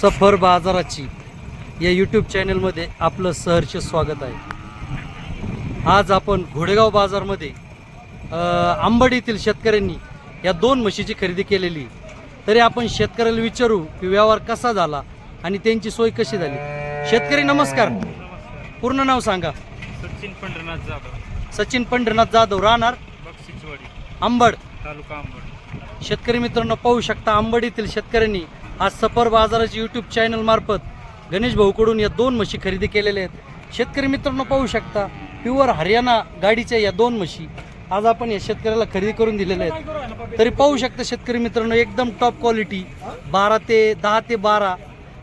सफर बाजाराची या यूट्यूब चॅनलमध्ये आपलं सहर्ष स्वागत आहे. आज आपण घोडेगाव बाजारमध्ये आंबड येथील शेतकऱ्यांनी या दोन म्हशीची खरेदी केलेली. तरी आपण शेतकऱ्याला विचारू की व्यवहार कसा झाला आणि त्यांची सोय कशी झाली. शेतकरी नमस्कार. पूर्ण नाव सांगा. सचिन पंढरनाथ जाधव. सचिन पंढरनाथ जाधव राहणार. आंबड. तालुका अंबड शेतकरी मित्रांनो पाहू शकता आंबड येथील शेतकऱ्यांनी आज सफर बाजाराची यूट्यूब चॅनलमार्फत गणेश भाऊकडून या दोन म्हशी खरेदी केलेल्या आहेत. शेतकरी मित्रांनो पाहू शकता प्युअर हरियाणा गाडीच्या या दोन म्हशी आज आपण या शेतकऱ्याला खरेदी करून दिलेल्या आहेत. तरी पाहू शकता शेतकरी मित्रांनो एकदम टॉप क्वालिटी बारा ते दहा ते बारा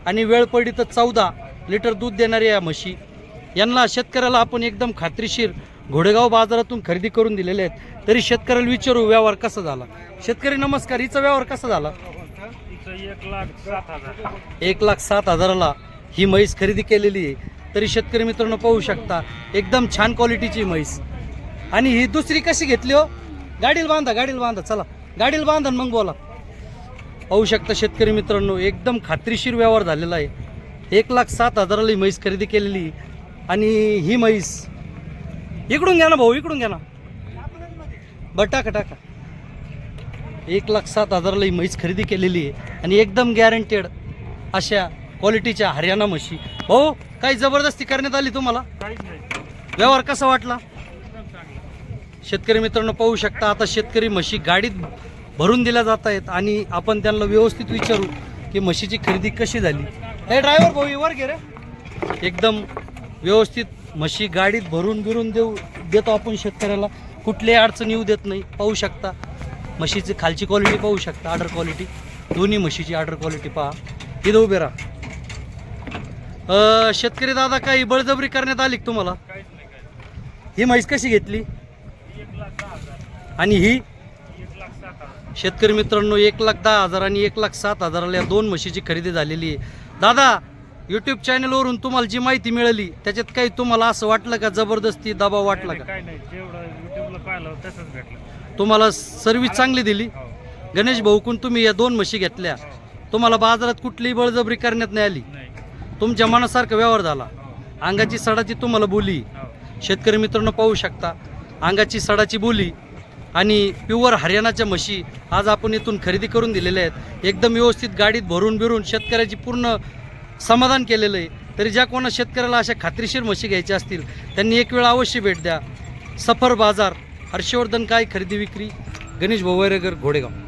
आणि वेळ पडली तर चौदा लिटर दूध देणाऱ्या या म्हशी. यांना शेतकऱ्याला आपण एकदम खात्रीशीर घोडेगाव बाजारातून खरेदी करून दिलेले आहेत. तरी शेतकऱ्याला विचारू व्यवहार कसा झाला? शेतकरी नमस्कार हिचा व्यवहार कसा झाला? एक लाख सात हजार. एक लाख सात हजाराला ही म्हैस खरेदी केलेली आहे. तरी शेतकरी मित्रांनो पाहू शकता एकदम छान क्वालिटीची म्हैस. आणि ही दुसरी कशी घेतली हो? गाडीला बांधा गाडीला बांधा चला. गाडीला बांधा मग बोला. पाहू शकता शेतकरी मित्रांनो एकदम खात्रीशीर व्यवहार झालेला आहे. एक लाख सात हजाराला ही म्हैस खरेदी केलेली आहे. आणि ही म्हैस इकडून घ्या ना भाऊ इकडून घ्या ना. बरं टाका टाका. एक लाख सात हजाराला ही म्हैस खरेदी केलेली आहे आणि एकदम गॅरंटेड अशा क्वालिटीच्या हरियाणा म्हशी. हो काही जबरदस्ती करण्यात आली तुम्हाला? व्यवहार कसा वाटला? शेतकरी मित्रांनो पाहू शकता आता शेतकरी म्हशी गाडीत भरून दिल्या जात आहेत आणि आपण त्यांना व्यवस्थित विचारू की म्हशीची खरेदी कशी झाली. हे ड्रायव्हर भाऊ वर गे रे. एकदम व्यवस्थित म्हशी गाडीत भरून बिरून देऊ देतो आपण शेतकऱ्याला. कुठल्याही अडचण येऊ देत नाही. पाहू शकता म्हशीची खालची क्वालिटी पाहू शकता ऑर्डर क्वालिटी दोन्ही म्हशीची ऑर्डर क्वालिटी पहा. इथं उभे राहा. शेतकरी दादा काही बळजबरी करण्यात आली तुम्हाला? ही म्हैस कशी घेतली? आणि ही? शेतकरी मित्रांनो एक लाख दहा हजार आणि एक लाख सात हजाराला या दोन म्हशीची खरेदी झालेली आहे. दादा यूट्यूब चॅनलवरून तुम्हाला जी माहिती मिळाली त्याच्यात काही तुम्हाला असं वाटलं का? जबरदस्ती दबाव वाटला का? तुम्हाला सर्व्हिस चांगली दिली. हो. गणेश भाऊकून तुम्ही या दोन म्हशी घेतल्या. हो. तुम्हाला बाजारात कुठलीही बळजबरी करण्यात नाही आली. तुमच्या मनासारखा व्यवहार झाला. हो. अंगाची सडाची तुम्हाला बोली. शेतकरी मित्रांनो पाहू शकता. अंगाची सडाची बोली आणि प्युअर हरियाणाच्या म्हशी आज आपण इथून खरेदी करून दिलेल्या आहेत. एकदम व्यवस्थित गाडीत भरून बिरून शेतकऱ्याची पूर्ण समाधान केलेलं आहे. तरी ज्या कोणा शेतकऱ्याला अशा खात्रीशीर म्हशी घ्यायच्या असतील त्यांनी एक वेळ अवश्य भेट द्या. सफर बाजार हर्षवर्धन काय खरेदी विक्री? गणेश भोवरेकर घोडेगाव.